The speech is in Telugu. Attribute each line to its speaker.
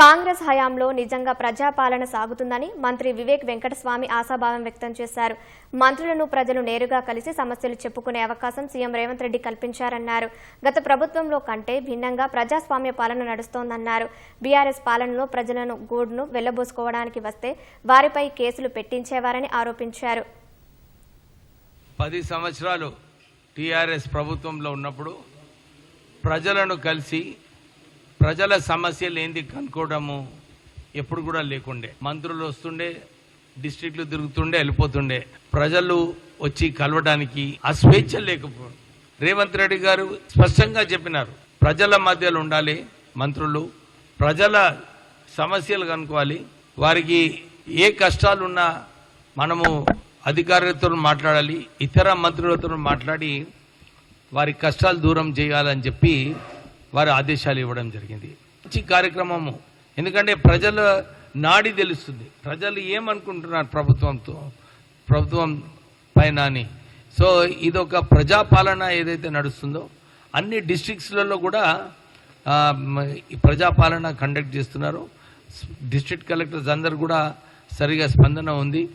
Speaker 1: కాంగ్రెస్ హయాంలో నిజంగా ప్రజాపాలన సాగుతుందని మంత్రి వివేక్ వెంకటస్వామి ఆశాభావం వ్యక్తం చేశారు. మంత్రులను ప్రజలు నేరుగా కలిసి సమస్యలు చెప్పుకునే అవకాశం సీఎం రేవంత్ రెడ్డి కల్పించారన్నారు. గత ప్రభుత్వంలో కంటే భిన్నంగా ప్రజాస్వామ్య పాలన నడుస్తోందన్నారు. బీఆర్ఎస్ పాలనలో ప్రజలను గూడును వెళ్ళబోసుకోవడానికి వస్తే వారిపై కేసులు పెట్టించేవారని ఆరోపించారు.
Speaker 2: పది సంవత్సరాలు టీఆర్ఎస్ ప్రభుత్వంలో ఉన్నప్పుడు ప్రజలను కలిసి ప్రజల సమస్యలు ఏంది కనుక్కోవడము ఎప్పుడు కూడా లేకుండే. మంత్రులు వస్తుండే డిస్టిక్లు తిరుగుతుండే వెళ్ళిపోతుండే. ప్రజలు వచ్చి కలవడానికి ఆ స్వేచ్ఛ లేకపోవడం. రేవంత్ రెడ్డి గారు స్పష్టంగా చెప్పినారు ప్రజల మధ్యలో ఉండాలి మంత్రులు ప్రజల సమస్యలు కనుక్కోవాలి. వారికి ఏ కష్టాలున్నా మనము అధికారులతో మాట్లాడాలి ఇతర మంత్రులతో మాట్లాడి వారి కష్టాలు దూరం చేయాలని చెప్పి వారు ఆదేశాలు ఇవ్వడం జరిగింది. మంచి కార్యక్రమము. ఎందుకంటే ప్రజల నాడి తెలుస్తుంది. ప్రజలు ఏమనుకుంటున్నారు ప్రభుత్వంతో? ప్రభుత్వం పైన అని. సో ఇదొక ప్రజాపాలన ఏదైతే నడుస్తుందో అన్ని డిస్ట్రిక్ట్స్లలో కూడా ఈ ప్రజాపాలన కండక్ట్ చేస్తున్నారు. డిస్ట్రిక్ట్ కలెక్టర్స్ అందరు కూడా సరిగా స్పందన ఉంది.